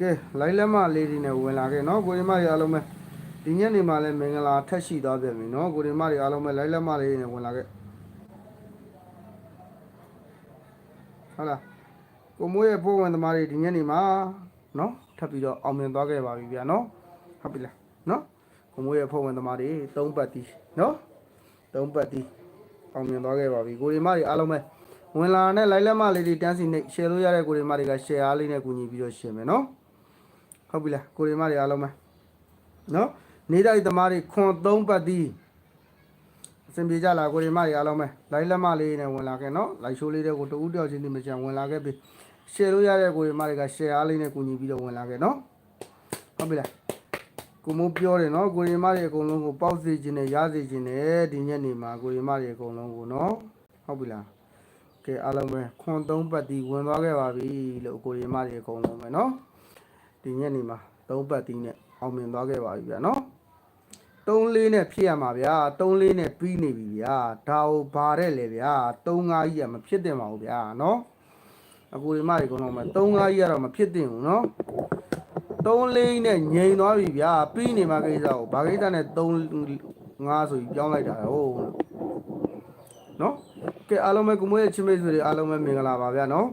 ကဲလိုက်လက်မလေးတွေနဲ့ဝင်လာခဲ့နော်ကိုရီမတွေအားလုံးပဲဒီညနေမှာလည်းမင်္ဂလာထက်ရှိသွားပြန်ပြီနော်ကိုရီမတွေအားလုံးပဲလိုက်လက်မလေးတွေနဲ့ဝင်လာခဲ့ဟုတ်လားကိုမိုးရဲ့ဖိုးဝင်သမားတွေဒီညနေမှာနော်ထပ်ပြီးတော့အောင်မြင်သွားခဲ့ပါပြီဗျာနော်ဟုတ်ပြီလားနော်ကိုမိုးရဲ့ဖိုးဝင်သမားတွေ၃ပတ်တီးနော်၃ပတ်တီးအောင်မြင်သွားခဲ့ပါပြီကိုရီမတွေအားလုံးပဲဝင်လာတဲ့လိုက်လက်မလေးတွေတန်းစီနေ share လို့ရတဲ့ကိုရီမတွေက share အားလေးနဲ့ကူညီပြီးတော့ share မယ်နော် ဟုတ်ပြီလားကိုရီမတွေအားလုံးပဲနော်နေတိုက်သမားတွေခွန်၃ပတ်တီးအစဉ်ပြေကြလားကိုရီမတွေအားလုံးပဲလိုက်လက်မလေးနဲ့ဝင်လာခဲ့နော်လိုက်ရှိုးလေးတွေကိုတူဦးတယောက်ချင်းဒီမချန်ဝင်လာခဲ့ပြီ share လို့ရတဲ့ကိုရီမတွေက share အားလေးနဲ့ကူညီပြီးတော့ဝင်လာခဲ့နော်ဟုတ်ပြီလားကိုမိုးပြောတယ်နော်ကိုရီမတွေအကုန်လုံးကိုပေါက်စေခြင်းနဲ့ရစေခြင်းနဲ့ဒီညနေမှာကိုရီမတွေအကုန်လုံးကိုနော်ဟုတ်ပြီလားကဲအားလုံးပဲခွန်၃ပတ်တီးဝင်သွားခဲ့ပါပြီလို့ကိုရီမတွေအကုန်လုံးပဲနော် ဒီညနေမှာ၃ပတ်တီးနဲ့အောင်မြင်သွားခဲ့ပါပြီဗျာနော်၃လေးနဲ့ဖြစ်ရမှာဗျာ၃လေးနဲ့ပြီးနေပြီဗျာဒါဟိုဘာတဲ့လေဗျာ၃၅ကြီးကမဖြစ်တင်ပါဘူးဗျာနော်အကူဒီမတွေကတော့မ၃၅ကြီးကတော့မဖြစ်တင်ဘူးနော်၃လေးနဲ့ငြိမ်သွားပြီဗျာပြီးနေမှာကိစ္စကိုဘာကိစ္စနဲ့၃၅ဆိုပြီးပြောင်းလိုက်တာဟုတ်လို့နော်ကဲအားလုံးပဲကိုမွေးရဲ့ချင်းမိတ်ဆွေတွေအားလုံးပဲမင်္ဂလာပါဗျာနော်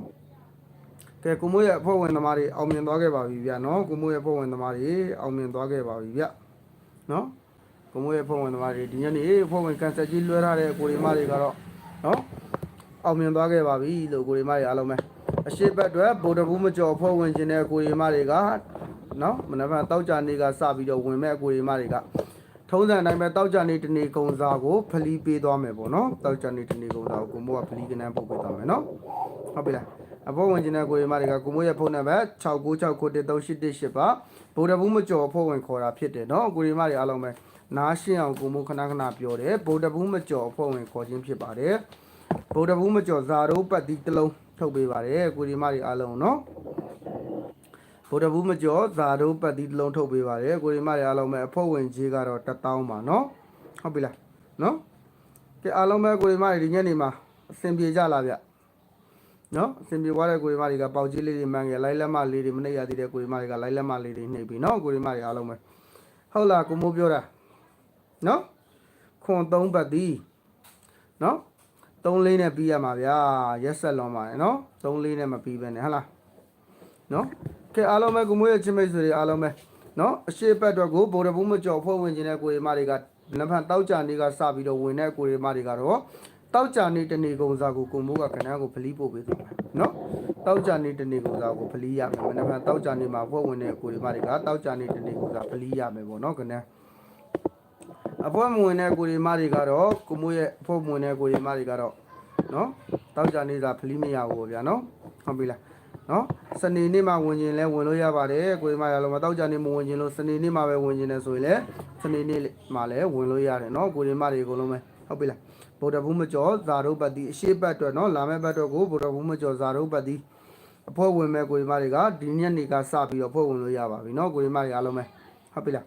ကဲကိုမိုးရဲ့အဖွဲ့ဝင်သမားတွေအောင်မြင်သွားခဲ့ပါပြီဗျာနော်ကိုမိုးရဲ့အဖွဲ့ဝင်သမားတွေအောင်မြင်သွားခဲ့ပါပြီဗျနော်ကိုမိုးရဲ့အဖွဲ့ဝင်သမားတွေဒီညနေအဖွဲ့ဝင်ကန်ဆက်ကြီးလွှဲထားတဲ့ကိုရီမတွေကတော့နော်အောင်မြင်သွားခဲ့ပါပြီလို့ကိုရီမတွေအားလုံးပဲအရှိတ်ဘက်အတွက်ဗိုလ်တဘူးမကျော်အဖွဲ့ဝင်ခြင်းတဲ့ကိုရီမတွေကနော်မနက်ဖြန်တောက်ကြနေကစပြီးတော့ဝင်မဲ့ကိုရီမတွေကထုံးစံအတိုင်းပဲတောက်ကြနေတနေကုံစာကိုဖလီပေးသွားမယ်ပေါ့နော်တောက်ကြနေတနေကုံစာကိုကိုမိုးကဖလီကနန်းပုတ်ပေးသွားမယ်နော်ဟုတ်ပြီလား အဖို့ဝင်ကျင်တဲ့ကိုရီမတွေကကိုမိုးရဲ့ဖုန်းနံပါတ်6969388ပါဗိုလ်တဘူးမကျော်ဖို့ဝင်ခေါ်တာဖြစ်တယ်နော်ကိုရီမတွေအားလုံးပဲနားရှင်းအောင်ကိုမိုးခဏခဏပြောတယ်ဗိုလ်တဘူးမကျော်ဖို့ဝင်ခေါ်ခြင်းဖြစ်ပါတယ်ဗိုလ်တဘူးမကျော်ဇာတို့ပတ်တီတစ်လုံးထုတ်ပေးပါတယ်ကိုရီမတွေအားလုံးနော်ဗိုလ်တဘူးမကျော်ဇာတို့ပတ်တီတစ်လုံးထုတ်ပေးပါတယ်ကိုရီမတွေအားလုံးပဲအဖို့ဝင်ကြီးကတော့1000ပါနော်ဟုတ်ပြီလားနော်ကဲအားလုံးပဲကိုရီမတွေဒီညနေမှာအဆင်ပြေကြလားဗျ နော်အစင်ပြေသွားတဲ့ကိုရီမတွေကပေါက်ကြီးလေးတွေမှန်ခဲ့လိုက်လက်မလေးတွေမနှိပ်ရသေးတဲ့ကိုရီမတွေကလိုက်လက်မလေးတွေနှိပ်ပြီနော်ကိုရီမတွေအားလုံးပဲဟုတ်လားကိုမိုးပြောတာနော်ခွန်3ပတ်သည်နော်3လေးနဲ့ပြီးရမှာဗျာရက်ဆက်လွန်ပါတယ်နော်3လေးနဲ့မပြီးပဲနဲ့ဟုတ်လားနော်ကဲအားလုံးပဲကိုမိုးရဲ့ချင်းမိတ်ဆွေတွေအားလုံးပဲနော်အရှိတ်ဘက်အတွက်ကိုဗိုလ်တဘူးမကျော်ဖွဲ့ဝင်ခြင်းတဲ့ကိုရီမတွေကလက်ဖန်တောက်ကြနေကစပြီးတော့ဝင်တဲ့ကိုရီမတွေကတော့ တောက်ကြနေတနေကုံစာကိုကိုမိုးကခဏကိုဖလီပို့ပေးသွားမယ်နော်တောက်ကြနေတနေကုံစာကိုဖလီရမယ်မနေ့ကတောက်ကြနေမှာဖွဲ့ဝင်တဲ့ကိုဒီမတွေကတောက်ကြနေတနေကုံစာဖလီရမယ်ပေါ့နော်ခဏအဖွဲမဝင်တဲ့ကိုဒီမတွေကတော့ကိုမိုးရဲ့အဖွဲမဝင်တဲ့ကိုဒီမတွေကတော့နော်တောက်ကြနေစာဖလီမရဘူးပေါ့ဗျာနော်ဟုတ်ပြီလားနော်စနေနေ့မှာဝင်ခြင်းလဲဝင်လို့ရပါတယ်ကိုဒီမရလုံးမတောက်ကြနေမဝင်ခြင်းလို့စနေနေ့မှာပဲဝင်ခြင်းလဲဆိုရင်လဲစနေနေ့မှာလဲဝင်လို့ရတယ်နော်ကိုဒီမတွေအကုန်လုံးပဲ ဟုတ်ပြီလားဗုဒ္ဓဘူးမကျော်ဇာရုပ်ပတ်တိအရှိတ်ဘတ်အတွက်နော်လာမယ့်ဘတ်အတွက်ကိုဗုဒ္ဓဘူးမကျော်ဇာရုပ်ပတ်တိအဖို့ဝင်မဲ့ကိုဒီမတွေကဒီညနေကစပြီးတော့ဖို့ဝင်လို့ရပါပြီနော်ကိုဒီမတွေအားလုံးပဲဟုတ်ပြီလား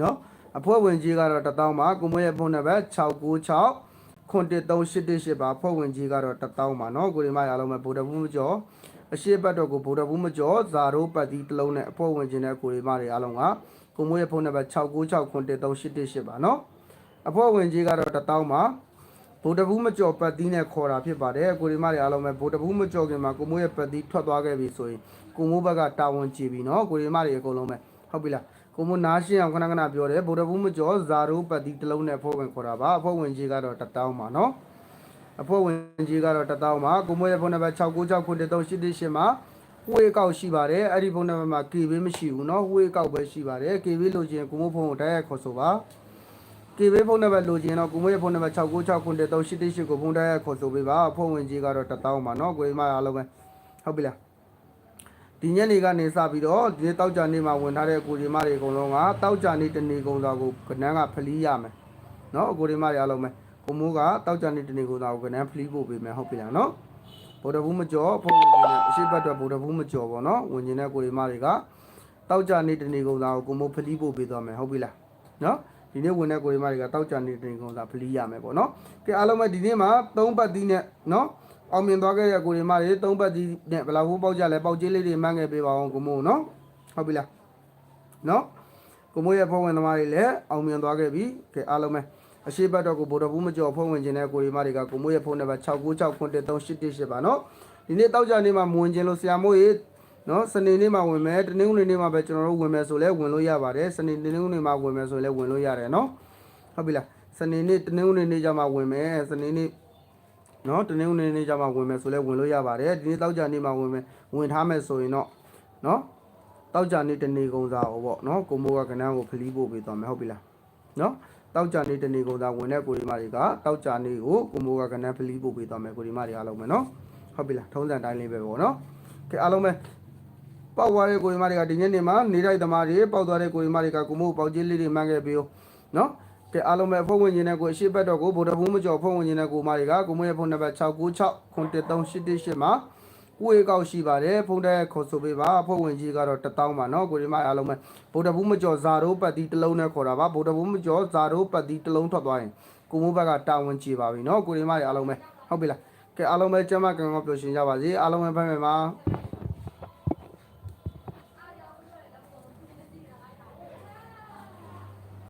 နော်အဖို့ဝင်ကြီးကတော့1000ပါကိုမရဲ့ဖုန်းနံပါတ်696ခွန်13888ပါဖို့ဝင်ကြီးကတော့1000ပါနော်ကိုဒီမတွေအားလုံးပဲဗုဒ္ဓဘူးမကျော်အရှိတ်ဘတ်တော့ကိုဗုဒ္ဓဘူးမကျော်ဇာရုပ်ပတ်တိတစ်လုံးနဲ့အဖို့ဝင်ခြင်းတဲ့ကိုဒီမတွေအားလုံးကကိုမရဲ့ဖုန်းနံပါတ်696ခွန်13888ပါနော် အဖွဲ့ဝင်ကြီးကတော့1000ပါဗိုလ်တဘူးမကျော်ပတ်သီးနဲ့ခေါ်တာဖြစ်ပါတယ်ကိုရီမတွေအားလုံးပဲဗိုလ်တဘူးမကျော်ခင်မှာကိုမိုးရဲ့ပတ်သီးထွက်သွားခဲ့ပြီဆိုရင်ကိုမိုးဘက်ကတာဝန်ကြည့်ပြီနော်ကိုရီမတွေအကုန်လုံးပဲဟုတ်ပြီလားကိုမိုးနားရှင်းအောင်ခဏခဏပြောတယ်ဗိုလ်တဘူးမကျော်ဇာရိုးပတ်သီးတစ်လုံးနဲ့အဖွဲ့ဝင်ခေါ်တာပါအဖွဲ့ဝင်ကြီးကတော့1000ပါနော်အဖွဲ့ဝင်ကြီးကတော့1000ပါကိုမိုးရဲ့ဖုန်းနံပါတ်6969388မှာဝေးကောက်ရှိပါတယ်အဲ့ဒီဖုန်းနံပါတ်မှာ KB မရှိဘူးเนาะဝေးကောက်ပဲရှိပါတယ် KB လို့ချင်းကိုမိုးဖုန်းကိုတိုက်ရိုက်ခေါ်ဆိုပါ ကေဘေးဖုန်းနံပါတ်လိုချင်တော့ကိုမွေးဖုန်းနံပါတ်69693888ကိုဖုန်းတိုက်ရခေါ်ဆိုပေးပါဖုန်းဝင်ကြီးကတော့1000ပါနော်ကိုမအားလုံးပဲဟုတ်ပြီလားဒီညနေကနေစပြီးတော့ဒီနေ့တောက်ကြနေမှာဝင်ထားတဲ့ကိုဒီမတွေအကုန်လုံးကတောက်ကြနေတနေကုန်သာကိုကနန်းကဖလီးရမယ်နော်အကိုဒီမတွေအားလုံးပဲကိုမိုးကတောက်ကြနေတနေကုန်သာကိုကနန်းဖလီးဖို့ပေးမယ်ဟုတ်ပြီလားနော်ဗုဒ္ဓဘူးမကျော်ဖုန်းဝင်နေအရှိတ်တော့ဗုဒ္ဓဘူးမကျော်ပေါ့နော်ဝင်နေတဲ့ကိုဒီမတွေကတောက်ကြနေတနေကုန်သာကိုကိုမိုးဖလီးဖို့ပေးသွားမယ်ဟုတ်ပြီလားနော် ဒီနေ့ဝင်တဲ့ကိုရီမတွေကတောက်ကြနေတင်ကုန်သာဖလီးရမယ်ပေါ့နော်ကဲအားလုံးပဲဒီနေ့မှာ၃ပတ်သီးနဲ့နော်အောင်မြင်သွားခဲ့တဲ့ကိုဒီမတွေသုံးပတ်ဒီနဲ့ဘယ်လောက်ဟိုးပေါက်ကြလဲပေါက်ကြီးလေးတွေမှန်းခဲ့ပေးပါအောင်ကိုမို့နော်ဟုတ်ပြီလားနော်ကိုမို့ရဲ့ဖုန်းဝင်သမားတွေလည်းအောင်မြင်သွားခဲ့ပြီကဲအားလုံးပဲအရှိဘတ်တော့ကိုဗိုလ်တော်ဘူးမကျော်ဖုန်းဝင်ခြင်းတဲ့ကိုဒီမတွေကကိုမို့ရဲ့ဖုန်းနံပါတ်696933888ပါနော်ဒီနေ့တောက်ကြနေ့မှာမဝင်ခြင်းလို့ဆရာမို့ရေ နော်စနေနေ့မှာဝင်မယ်တနင်္ဂနွေနေ့မှာပဲကျွန်တော်တို့ဝင်မယ်ဆိုလဲဝင်လို့ရပါတယ်စနေတနင်္ဂနွေမှာဝင်မယ်ဆိုလဲဝင်လို့ရတယ်နော်ဟုတ်ပြီလားစနေနေ့တနင်္ဂနွေနေ့ကျမှဝင်မယ်စနေနေ့နော်တနင်္ဂနွေနေ့ကျမှဝင်မယ်ဆိုလဲဝင်လို့ရပါတယ်ဒီနေ့တောက်ကြနေ့မှဝင်မယ်ဝင်ထားမယ်ဆိုရင်တော့နော်တောက်ကြနေ့တနေ့ကုန်စားဟောပေါ့နော်ကိုမိုးကကနန်းကိုဖလီးပို့ပေးသွားမယ်ဟုတ်ပြီလားနော်တောက်ကြနေ့တနေ့ကုန်စားဝင်တဲ့ကိုဒီမတွေကတောက်ကြနေ့ကိုကိုမိုးကကနန်းဖလီးပို့ပေးသွားမယ်ကိုဒီမတွေအားလုံးပဲနော်ဟုတ်ပြီလားထုံးစံတိုင်းလေးပဲပေါ့နော်ကဲအားလုံးပဲ ပောက်သွားတဲ့ကိုရီမားတွေကဒီညနေမှာနေလိုက်သမားတွေပောက်သွားတဲ့ကိုရီမားတွေကကိုမို့ပေါက်ကြီးလေးတွေမှန်းခဲ့ပြီးနော်ကဲအားလုံးပဲဖုန်းဝင်ခြင်းနဲ့ကိုအရှိတ်ဘက်တော့ကိုဗိုလ်တဘူးမကျော်ဖုန်းဝင်ခြင်းနဲ့ကိုမားတွေကကိုမို့ရဲ့ဖုန်းနံပါတ်696 93888မှာကိုယ်ကောက်ရှိပါတယ်ဖုန်းတဲ့ခေါ်ဆိုပေးပါဖုန်းဝင်ကြီးကတော့1000ပါနော်ကိုရီမားအားလုံးပဲဗိုလ်တဘူးမကျော်ဇာရိုးပတ်တီတစ်လုံးနဲ့ခေါ်တာပါဗိုလ်တဘူးမကျော်ဇာရိုးပတ်တီတစ်လုံးထွက်သွားရင်ကိုမို့ဘက်ကတာဝန်ကြီးပါပြီနော်ကိုရီမားတွေအားလုံးပဲဟုတ်ပြီလားကဲအားလုံးပဲကျမ်းမာကံကောင်းပျော်ရွှင်ကြပါစေအားလုံးပဲဖိုင်ဖိုင်ပါ